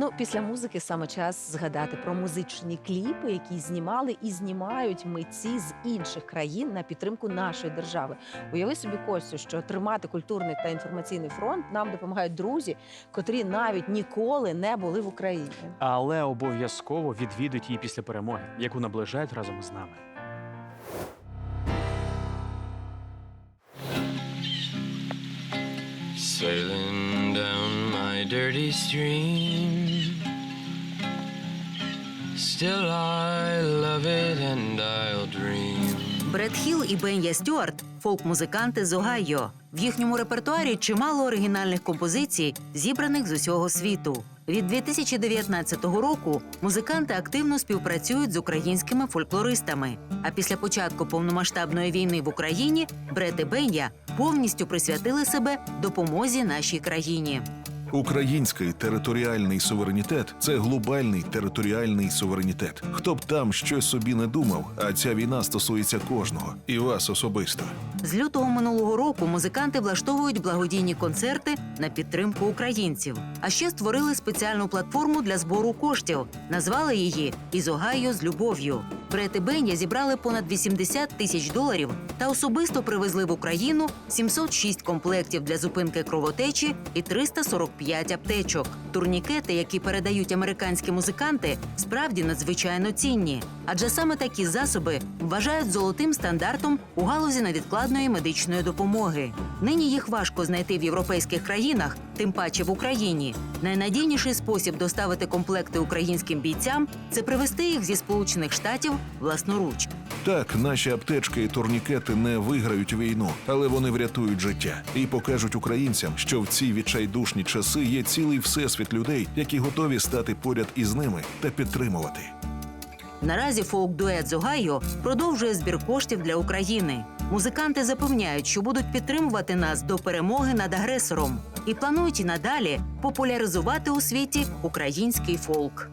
Ну, після музики саме час згадати про музичні кліпи, які знімали і знімають митці з інших країн на підтримку нашої держави. Уяви собі, Костю, що тримати культурний та інформаційний фронт нам допомагають друзі, котрі навіть ніколи не були в Україні. Але обов'язково відвідують її після перемоги, яку наближають разом із нами. Sailing down my dirty stream. Бред Хілл і Бен'я Стюарт фолк-музиканти з Огайо. В їхньому репертуарі чимало оригінальних композицій, зібраних з усього світу. Від 2019 року музиканти активно співпрацюють з українськими фольклористами. А після початку повномасштабної війни в Україні Бред і Бен'я повністю присвятили себе допомозі нашій країні. Український територіальний суверенітет це глобальний територіальний суверенітет. Хто б там щось собі не думав, а ця війна стосується кожного і вас особисто. З лютого минулого року музиканти влаштовують благодійні концерти на підтримку українців. А ще створили спеціальну платформу для збору коштів. Назвали її «Із з любов'ю. Бред і зібрали понад 80 тисяч доларів та особисто привезли в Україну 706 комплектів для зупинки кровотечі і 345 аптечок. Турнікети, які передають американські музиканти, справді надзвичайно цінні, адже саме такі засоби вважають золотим стандартом у галузі невідкладної медичної допомоги. Нині їх важко знайти в європейських країнах, тим паче в Україні. Найнадійніший спосіб доставити комплекти українським бійцям це привезти їх зі Сполучених Штатів власноруч. Так, наші аптечки і турнікети не виграють війну, але вони врятують життя і покажуть українцям, що в ці відчайдушні часи є цілий всесвіт людей, які готові стати поряд із ними та підтримувати. Наразі фолк-дует з Огайо продовжує збір коштів для України. Музиканти запевняють, що будуть підтримувати нас до перемоги над агресором і планують і надалі популяризувати у світі український фолк.